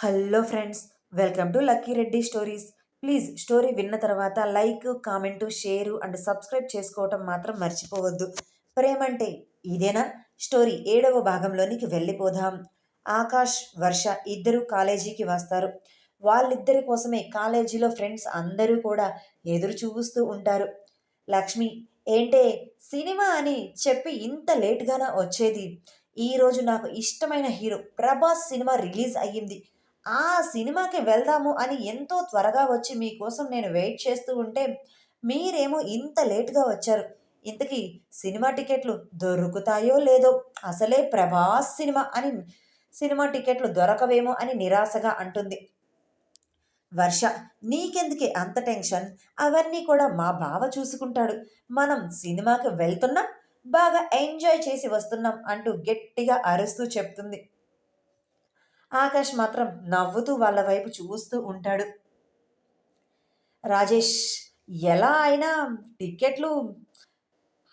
Hello friends welcome to lucky Reddy stories. Please story విన్న తర్వాత like comment share and subscribe చేసుకోవటం మాత్రం మర్చిపోవద్దు. ప్రేమంటే ఇదేనా? స్టోరీ ఏడవ భాగంలోనికి వెళ్ళిపోదాం. ఆకాష్ వర్ష ఇద్దరు కాలేజీకి వస్తారు. వాళ్ళిద్దరి కోసమే కాలేజీలో ఫ్రెండ్స్ అందరూ కూడా ఎదురు చూస్తూ ఉంటారు. లక్ష్మి ఏంటే సినిమా అని చెప్పి ఇంత లేట్గానే వచ్చేది? ఈరోజు నాకు ఇష్టమైన హీరో ప్రభాస్ సినిమా రిలీజ్ అయ్యింది. ఆ సినిమాకి వెళ్దాము అని ఎంతో త్వరగా వచ్చి మీకోసం నేను వెయిట్ చేస్తూ ఉంటే మీరేమో ఇంత లేట్గా వచ్చారు. ఇంతకీ సినిమా టికెట్లు దొరుకుతాయో లేదో? అసలే ప్రభాస్ సినిమా అని సినిమా టికెట్లు దొరకవేమో అని నిరాశగా అంటుంది. వర్ష నీకెందుకే అంత టెన్షన్? అవన్నీ కూడా మా బావ చూసుకుంటాడు. మనం సినిమాకి వెళ్తున్నాం బాగా ఎంజాయ్ చేసి వస్తున్నాం అంటూ గట్టిగా అరుస్తూ చెప్తుంది. ఆకాష్ మాత్రం నవ్వుతూ వాళ్ళ వైపు చూస్తూ ఉంటాడు. రాజేష్ ఎలా అయినా టికెట్లు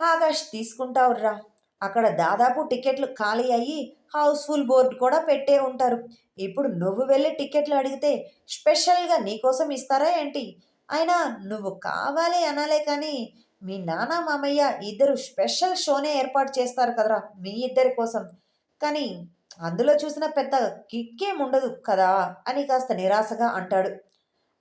ఆకాష్ తీసుకుంటావురా అక్కడ దాదాపు టికెట్లు ఖాళీ అయ్యి హౌస్ఫుల్ బోర్డు కూడా పెట్టే ఉంటారు. ఇప్పుడు నువ్వు వెళ్ళి టికెట్లు అడిగితే స్పెషల్గా నీకోసం ఇస్తారా ఏంటి? అయినా నువ్వు కావాలి అనాలే కానీ మీ నాన్న మామయ్య ఇద్దరు స్పెషల్ షోనే ఏర్పాటు చేస్తారు కదరా మీ ఇద్దరి కోసం. కానీ అందులో చూసిన పెద్ద కిక్కేం ఉండదు కదా? అని కాస్త నిరాశగా అంటాడు.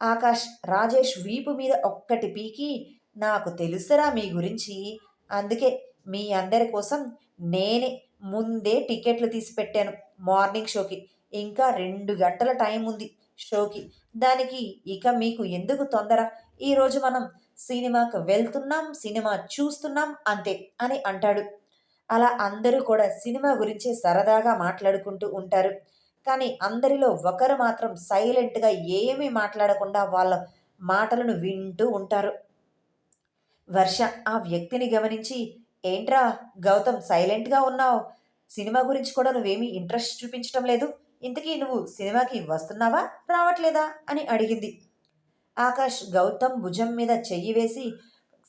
ఆకాష్ రాజేష్ వీపు మీద ఒక్కటి పీకి నాకు తెలుసరా మీ గురించి. అందుకే మీ అందరి కోసం నేనే ముందే టికెట్లు తీసి పెట్టాను మార్నింగ్ షోకి. ఇంకా రెండు గంటల టైం ఉంది షోకి. దానికి ఇక మీకు ఎందుకు తొందర? ఈరోజు మనం సినిమాకి వెళ్తున్నాం సినిమా చూస్తున్నాం అంతే అని అంటాడు. అలా అందరూ కూడా సినిమా గురించి సరదాగా మాట్లాడుకుంటూ ఉంటారు. కానీ అందరిలో ఒకరు మాత్రం సైలెంట్గా ఏమీ మాట్లాడకుండా వాళ్ళ మాటలను వింటూ ఉంటారు. వర్ష ఆ వ్యక్తిని గమనించి ఏంట్రా గౌతమ్ సైలెంట్గా ఉన్నావు? సినిమా గురించి కూడా నువ్వేమీ ఇంట్రెస్ట్ చూపించటం లేదు? ఇంతకీ నువ్వు సినిమాకి వస్తున్నావా? రావట్లేదా? అని అడిగింది. ఆకాష్ గౌతమ్ భుజం మీద చెయ్యి వేసి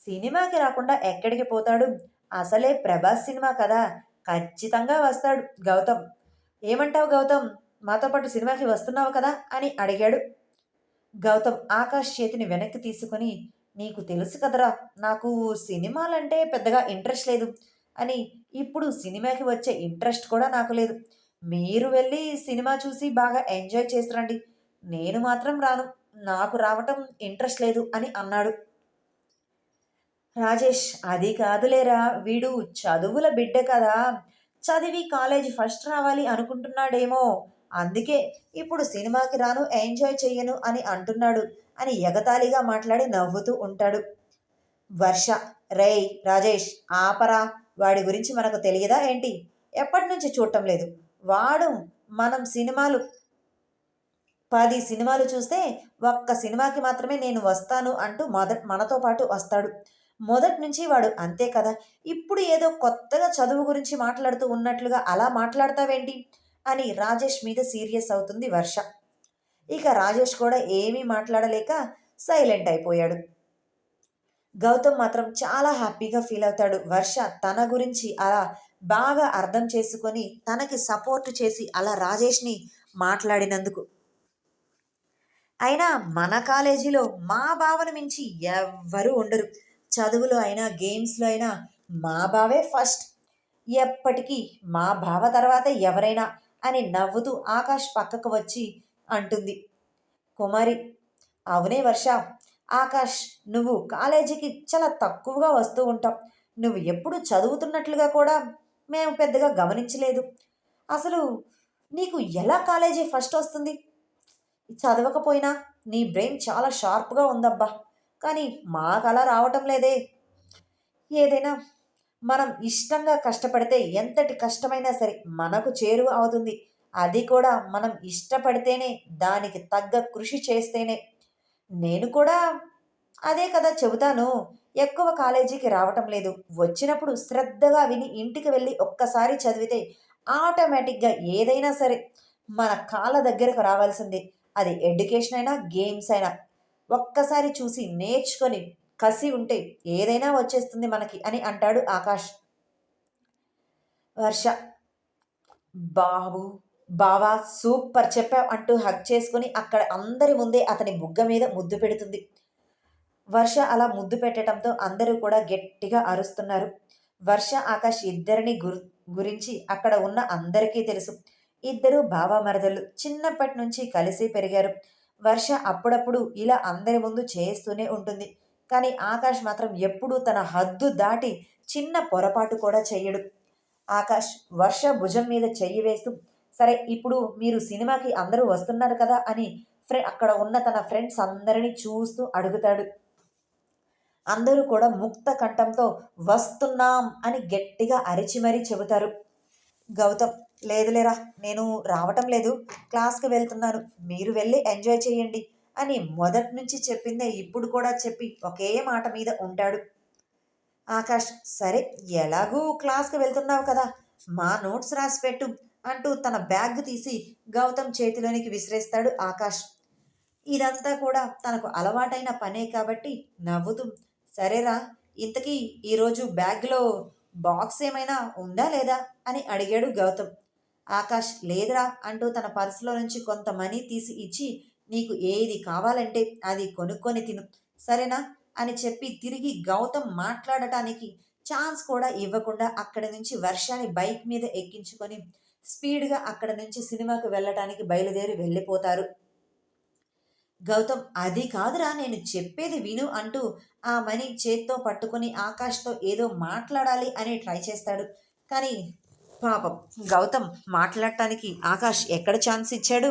సినిమాకి రాకుండా ఎక్కడికి పోతాడు? అసలే ప్రభాస్ సినిమా కదా? ఖచ్చితంగా వస్తాడు గౌతమ్. ఏమంటావు గౌతమ్? మాతో పాటు సినిమాకి వస్తున్నావు కదా? అని అడిగాడు. గౌతమ్ ఆకాష్ చేతిని వెనక్కి తీసుకుని నీకు తెలుసు కదరా నాకు సినిమాలంటే పెద్దగా ఇంట్రెస్ట్ లేదు అని. ఇప్పుడు సినిమాకి వచ్చే ఇంట్రెస్ట్ కూడా నాకు లేదు. మీరు వెళ్ళి సినిమా చూసి బాగా ఎంజాయ్ చేస్తురండి నేను మాత్రం రాను. నాకు రావటం ఇంట్రెస్ట్ లేదు అని అన్నాడు. రాజేష్ అది కాదులేరా వీడు చదువుల బిడ్డ కదా. చదివి కాలేజ్ ఫస్ట్ రావాలి అనుకుంటున్నాడేమో. అందుకే ఇప్పుడు సినిమాకి రాను ఎంజాయ్ చెయ్యను అని అంటున్నాడు అని ఎగతాళిగా మాట్లాడి నవ్వుతూ ఉంటాడు. వర్ష రేయ్ రాజేష్ ఆపరా వాడి గురించి మనకు తెలియదా ఏంటి? ఎప్పటి నుంచి చూడటం లేదు. వాడు మనం సినిమాలు పది సినిమాలు చూస్తే ఒక్క సినిమాకి మాత్రమే నేను వస్తాను అంటూ మొద మనతో పాటు వస్తాడు. మొదటి నుంచి వాడు అంతే కదా. ఇప్పుడు ఏదో కొత్తగా చదువు గురించి మాట్లాడుతూ ఉన్నట్లుగా అలా మాట్లాడతావేంటి? అని రాజేష్ మీద సీరియస్ అవుతుంది వర్ష. ఇక రాజేష్ కూడా ఏమీ మాట్లాడలేక సైలెంట్ అయిపోయాడు. గౌతమ్ మాత్రం చాలా హ్యాపీగా ఫీల్ అవుతాడు. వర్ష తన గురించి అలా బాగా అర్థం చేసుకొని తనకి సపోర్ట్ చేసి అలా రాజేష్ని మాట్లాడినందుకు. అయినా మన కాలేజీలో మా భావన మించి ఎవ్వరూ ఉండరు. చదువులో అయినా గేమ్స్లో అయినా మా బావే ఫస్ట్. ఎప్పటికీ మా బావ తర్వాత ఎవరైనా అని నవ్వుతూ ఆకాష్ పక్కకు వచ్చి అంటుంది. కుమారి అవునే వర్ష. ఆకాష్ నువ్వు కాలేజీకి చాలా తక్కువగా వస్తూ ఉంటావు. నువ్వు ఎప్పుడు చదువుతున్నట్లుగా కూడా మేము పెద్దగా గమనించలేదు. అసలు నీకు ఎలా కాలేజీ ఫస్ట్ వస్తుంది? చదవకపోయినా నీ బ్రెయిన్ చాలా షార్ప్గా ఉందబ్బా. కానీ మాకు అలా రావటం లేదే. ఏదైనా మనం ఇష్టంగా కష్టపడితే ఎంతటి కష్టమైనా సరే మనకు చేరువ అవుతుంది. అది కూడా మనం ఇష్టపడితేనే దానికి తగ్గ కృషి చేస్తేనే. నేను కూడా అదే కదా చెబుతాను. ఎక్కువ కాలేజీకి రావటం లేదు. వచ్చినప్పుడు శ్రద్ధగా విని ఇంటికి వెళ్ళి ఒక్కసారి చదివితే ఆటోమేటిక్గా ఏదైనా సరే మన కాళ్ళ దగ్గరకు రావాల్సిందే. అది ఎడ్యుకేషన్ అయినా గేమ్స్ అయినా. ఒక్కసారి చూసి నేర్చుకొని కసి ఉంటే ఏదైనా వచ్చేస్తుంది మనకి అని అంటాడు ఆకాష్. వర్ష బాబు బావా సూపర్ చెప్పావు అంటూ హగ్ చేసుకుని అక్కడ అందరి ముందే అతని బుగ్గ మీద ముద్దు పెడుతుంది. వర్ష అలా ముద్దు పెట్టడంతో అందరూ కూడా గట్టిగా అరుస్తున్నారు. వర్ష ఆకాష్ ఇద్దరిని గురు గురించి అక్కడ ఉన్న అందరికీ తెలుసు. ఇద్దరు బావమరదలు చిన్నప్పటి నుంచి కలిసి పెరిగారు. వర్ష అప్పుడప్పుడు ఇలా అందరి ముందు చేస్తూనే ఉంటుంది. కానీ ఆకాష్ మాత్రం ఎప్పుడూ తన హద్దు దాటి చిన్న పొరపాటు కూడా చెయ్యడు. ఆకాష్ వర్ష భుజం మీద చెయ్యి వేస్తూ సరే ఇప్పుడు మీరు సినిమాకి అందరూ వస్తున్నారు కదా అని ఫ్రె అక్కడ ఉన్న తన ఫ్రెండ్స్ అందరినీ చూస్తూ అడుగుతాడు. అందరూ కూడా ముక్త కంఠంతో వస్తున్నాం అని గట్టిగా అరిచి మరీ చెబుతారు. గౌతమ్ లేదులేరా నేను రావటం లేదు. క్లాస్కి వెళ్తున్నాను. మీరు వెళ్ళి ఎంజాయ్ చేయండి అని మొదటి నుంచి చెప్పిందే ఇప్పుడు కూడా చెప్పి ఒకే మాట మీద ఉంటాడు. ఆకాష్ సరే ఎలాగూ క్లాస్కి వెళ్తున్నావు కదా మా నోట్స్ రాసి పెట్టు అంటూ తన బ్యాగ్ తీసి గౌతమ్ చేతిలోనికి విసిరేస్తాడు ఆకాష్. ఇదంతా కూడా తనకు అలవాటైన పనే కాబట్టి నవ్వుతూ సరేరా ఇంతకీ ఈరోజు బ్యాగ్లో బాక్స్ ఏమైనా ఉందా లేదా అని అడిగాడు గౌతమ్. ఆకాష్ లేదురా అంటూ తన పర్సులో నుంచి కొంత మనీ తీసి ఇచ్చి నీకు ఏది కావాలంటే అది కొనుక్కొని తిను సరేనా? అని చెప్పి తిరిగి గౌతమ్ మాట్లాడటానికి ఛాన్స్ కూడా ఇవ్వకుండా అక్కడి నుంచి వర్షాన్ని బైక్ మీద ఎక్కించుకొని స్పీడ్గా అక్కడ నుంచి సినిమాకు వెళ్ళటానికి బయలుదేరి వెళ్ళిపోతారు. గౌతమ్ అది కాదురా నేను చెప్పేది విను అంటూ ఆ మనీ చేత్తో పట్టుకొని ఆకాష్తో ఏదో మాట్లాడాలి అని ట్రై చేస్తాడు. కానీ పాపం గౌతమ్ మాట్లాడటానికి ఆకాష్ ఎక్కడ ఛాన్స్ ఇచ్చాడు?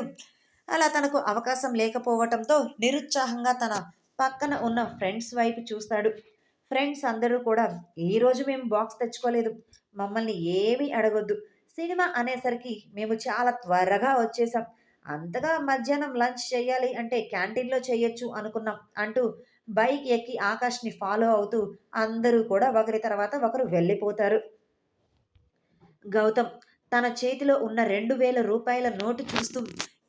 అలా తనకు అవకాశం లేకపోవటంతో నిరుత్సాహంగా తన పక్కన ఉన్న ఫ్రెండ్స్ వైపు చూస్తాడు. ఫ్రెండ్స్ అందరూ కూడా ఈరోజు మేము బాక్స్ తెచ్చుకోలేదు. మమ్మల్ని ఏమీ అడగొద్దు. సినిమా అనేసరికి మేము చాలా త్వరగా వచ్చేసాం అంతగా మధ్యాహ్నం లంచ్ చేయాలి అంటే క్యాంటీన్లో చేయొచ్చు అనుకున్నాం అంటూ బైక్ ఎక్కి ఆకాష్ని ఫాలో అవుతూ అందరూ కూడా ఒకరి తర్వాత ఒకరు వెళ్ళిపోతారు. గౌతమ్ తన చేతిలో ఉన్న రెండు వేల రూపాయల నోటు చూస్తూ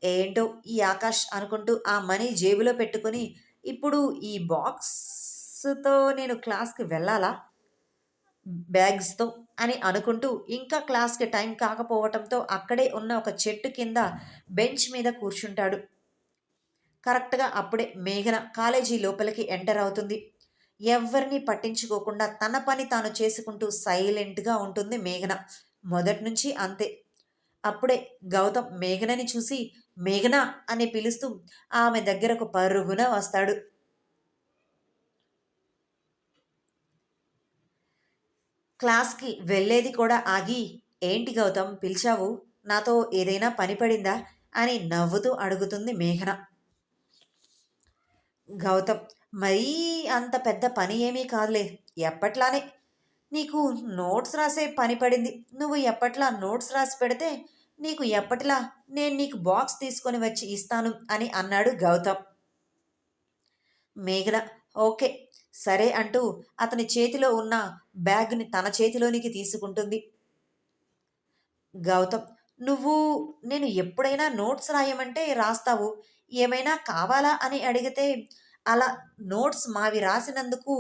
ఏంటో ఈ ఆకాష్ అనుకుంటూ ఆ మనీ జేబులో పెట్టుకుని ఇప్పుడు ఈ బాక్స్తో నేను క్లాస్కి వెళ్ళాలా? బ్యాగ్స్తో? అని అనుకుంటూ ఇంకా క్లాస్కి టైం కాకపోవటంతో అక్కడే ఉన్న ఒక చెట్టు కింద బెంచ్ మీద కూర్చుంటాడు. కరెక్ట్గా అప్పుడే మేఘన కాలేజీ లోపలికి ఎంటర్ అవుతుంది. ఎవరిని పట్టించుకోకుండా తన పని తాను చేసుకుంటూ సైలెంట్గా ఉంటుంది మేఘన. మొదటి నుంచి అంతే. అప్పుడే గౌతమ్ మేఘనని చూసి మేఘన అని పిలుస్తూ ఆమె దగ్గరకు పరుగున వస్తాడు. క్లాస్కి వెళ్ళేది కూడా ఆగి ఏంటి గౌతమ్ పిలిచావు? నాతో ఏదైనా పని పడిందా? అని నవ్వుతూ అడుగుతుంది మేఘన. గౌతమ్ మరీ అంత పెద్ద పని ఏమీ కాదులే ఎప్పట్లానే నీకు నోట్స్ రాసే పని పడింది. నువ్వు ఎప్పట్లా నోట్స్ రాసి పెడితే నీకు ఎప్పటిలా నేను నీకు బాక్స్ తీసుకొని వచ్చి ఇస్తాను అని అన్నాడు గౌతమ్. మేఘన ఓకే సరే అంటూ అతని చేతిలో ఉన్న బ్యాగ్ని తన చేతిలోనికి తీసుకుంటుంది. గౌతమ్ నువ్వు నేను ఎప్పుడైనా నోట్స్ రాయమంటే రాస్తావు. ఏమైనా కావాలా అని అడిగితే అలా నోట్స్ మావి రాసినందుకు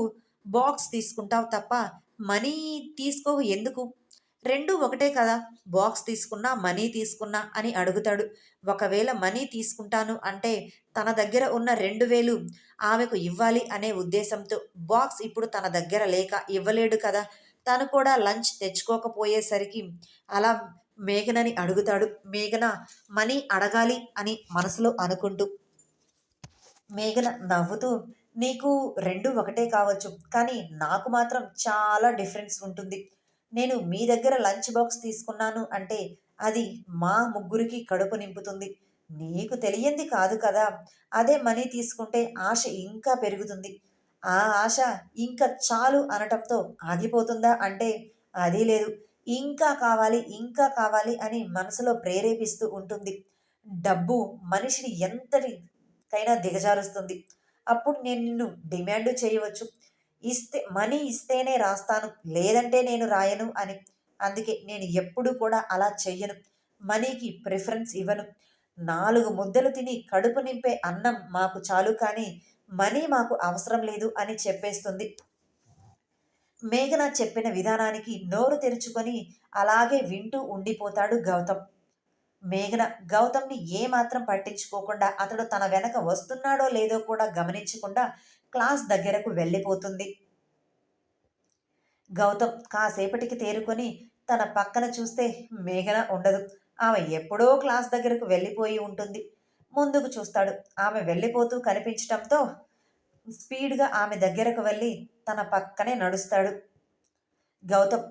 బాక్స్ తీసుకుంటావు తప్ప మనీ తీసుకో ఎందుకు? రెండు ఒకటే కదా. బాక్స్ తీసుకున్నా మనీ తీసుకున్నా అని అడుగుతాడు. ఒకవేళ మనీ తీసుకుంటాను అంటే తన దగ్గర ఉన్న రెండు వేలు ఆమెకు ఇవ్వాలి అనే ఉద్దేశంతో బాక్స్ ఇప్పుడు తన దగ్గర లేక ఇవ్వలేడు కదా. తను కూడా లంచ్ తెచ్చుకోకపోయేసరికి అలా మేఘనని అడుగుతాడు. మేఘన మనీ అడగాలి అని మనసులో అనుకుంటూ మేఘన నవ్వుతూ నీకు రెండు ఒకటే కావచ్చు కానీ నాకు మాత్రం చాలా డిఫరెన్స్ ఉంటుంది. నేను మీ దగ్గర లంచ్ బాక్స్ తీసుకున్నాను అంటే అది మా ముగ్గురికి కడుపు నింపుతుంది. నీకు తెలియంది కాదు కదా అదే మనీ తీసుకుంటే ఆశ ఇంకా పెరుగుతుంది. ఆ ఆశ ఇంకా చాలు అనటంతో ఆగిపోతుందా అంటే అది లేదు. ఇంకా కావాలి ఇంకా కావాలి అని మనసులో ప్రేరేపిస్తూ ఉంటుంది. డబ్బు మనిషిని ఎంతటికైనా దిగజారుస్తుంది. అప్పుడు నేను నిన్ను డిమాండ్ చేయవచ్చు. ఇస్తే మనీ ఇస్తేనే రాస్తాను లేదంటే నేను రాయను అని. అందుకే నేను ఎప్పుడు కూడా అలా చెయ్యను. మనీకి ప్రిఫరెన్స్ ఇవ్వను. నాలుగు ముద్దలు తిని కడుపు నింపే అన్నం మాకు చాలు కానీ మనీ మాకు అవసరం లేదు అని చెప్పేస్తుంది. మేఘన చెప్పిన విధానానికి నోరు తెరుచుకొని అలాగే వింటూ ఉండిపోతాడు గౌతమ్. మేఘన గౌతమ్ని ఏమాత్రం పట్టించుకోకుండా అతడు తన వెనక వస్తున్నాడో లేదో కూడా గమనించకుండా క్లాస్ దగ్గరకు వెళ్ళిపోతుంది. గౌతమ్ కాసేపటికి తేరుకొని తన పక్కన చూస్తే మేఘన ఉండదు. ఆమె ఎప్పుడో క్లాస్ దగ్గరకు వెళ్ళిపోయి ఉంటుంది. ముందుకు చూస్తాడు. ఆమె వెళ్ళిపోతూ కనిపించటంతో స్పీడ్గా ఆమె దగ్గరకు వెళ్ళి తన పక్కనే నడుస్తాడు. గౌతమ్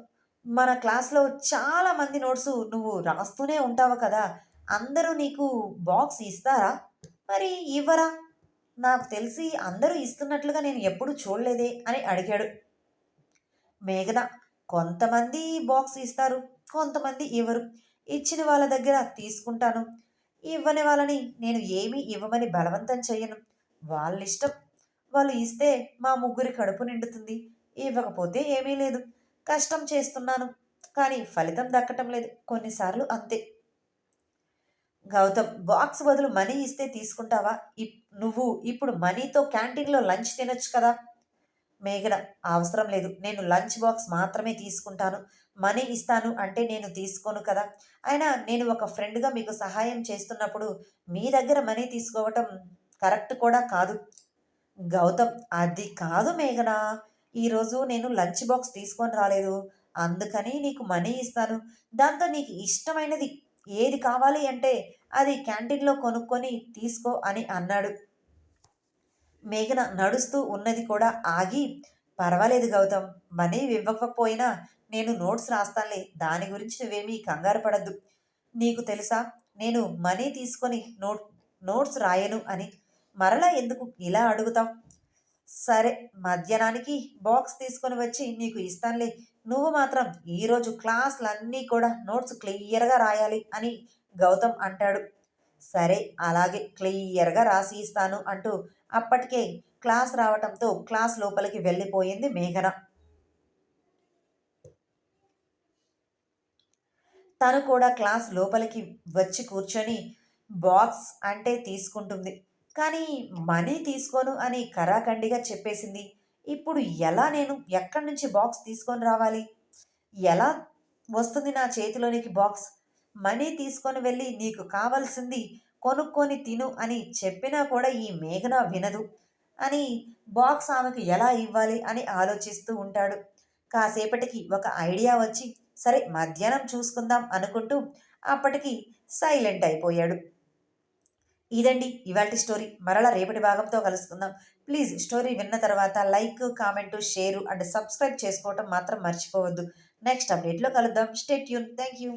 మన క్లాస్లో చాలా మంది నోట్స్ నువ్వు రాస్తూనే ఉంటావు కదా అందరూ నీకు బాక్స్ ఇస్తారా? మరి ఇవ్వరా? నాకు తెలిసి అందరూ ఇస్తున్నట్లుగా నేను ఎప్పుడు చూడలేదే అని అడిగాడు. మేఘన కొంతమంది బాక్స్ ఇస్తారు కొంతమంది ఇవ్వరు. ఇచ్చిన వాళ్ళ దగ్గర తీసుకుంటాను. ఇవ్వని వాళ్ళని నేను ఏమీ ఇవ్వమని బలవంతం చేయను వాళ్ళ ఇష్టం వాళ్ళు ఇస్తే మా ముగ్గురి కడుపు నిండుతుంది. ఇవ్వకపోతే ఏమీ లేదు. కష్టం చేస్తున్నాను కానీ ఫలితం దక్కటం లేదు. కొన్నిసార్లు అంతే. గౌతమ్ బాక్స్ బదులు మనీ ఇస్తే తీసుకుంటావా? నువ్వు ఇప్పుడు మనీతో క్యాంటీన్లో లంచ్ తినొచ్చు కదా? మేఘన అవసరం లేదు. నేను లంచ్ బాక్స్ మాత్రమే తీసుకుంటాను. మనీ ఇస్తాను అంటే నేను తీసుకోను కదా? అయినా నేను ఒక ఫ్రెండ్గా మీకు సహాయం చేస్తున్నప్పుడు మీ దగ్గర మనీ తీసుకోవటం కరెక్ట్ కూడా కాదు. గౌతమ్ అది కాదు మేఘనా? ఈరోజు నేను లంచ్ బాక్స్ తీసుకొని రాలేదు. అందుకని నీకు మనీ ఇస్తాను. దాంతో నీకు ఇష్టమైనది ఏది కావాలి అంటే అది క్యాంటీన్లో కొనుక్కొని తీసుకో అని అన్నాడు. మేఘన నడుస్తూ ఉన్నది కూడా ఆగి పర్వాలేదు గౌతమ్ మనీ ఇవ్వకపోయినా నేను నోట్స్ రాస్తానులే. దాని గురించి నువ్వేమీ కంగారు పడద్దు. నీకు తెలుసా నేను మనీ తీసుకొని నోట్ నోట్స్ రాయను అని. మరలా ఎందుకు ఇలా అడుగుతావు? సరే మధ్యాహ్నానికి బాక్స్ తీసుకొని వచ్చి నీకు ఇస్తానులే. నువ్వు మాత్రం ఈరోజు క్లాసులన్నీ కూడా నోట్స్ క్లియర్గా రాయాలి అని గౌతమ్ అంటాడు. సరే అలాగే క్లియర్గా రాసి ఇస్తాను అంటూ అప్పటికే క్లాస్ రావటంతో క్లాస్ లోపలికి వెళ్ళిపోయింది మేఘన. తను కూడా క్లాస్ లోపలికి వచ్చి కూర్చొని బాక్స్ అంటే తీసుకుంటుంది. కానీ మనీ తీసుకోను అని కరాఖండిగా చెప్పేసింది. ఇప్పుడు ఎలా నేను ఎక్కడి నుంచి బాక్స్ తీసుకొని రావాలి? ఎలా వస్తుంది నా చేతిలోనికి బాక్స్? మనీ తీసుకొని వెళ్ళి నీకు కావాల్సింది కొనుక్కొని తిను అని చెప్పినా కూడా ఈ మేఘన వినదు అని బాక్స్ ఆమెకు ఎలా ఇవ్వాలి అని ఆలోచిస్తూ ఉంటాడు. కాసేపటికి ఒక ఐడియా వచ్చి సరే మధ్యాహ్నం చూసుకుందాం అనుకుంటూ అప్పటికి సైలెంట్ అయిపోయాడు. ఇదండి ఇవాళ స్టోరీ. మరలా రేపటి భాగంతో కలుసుకుందాం. ప్లీజ్ స్టోరీ విన్న తర్వాత like comment share and subscribe చేసుకోవటం మాత్రం మర్చిపోవద్దు. నెక్స్ట్ అప్డేట్లో కలుద్దాం. State Yoon. Thank you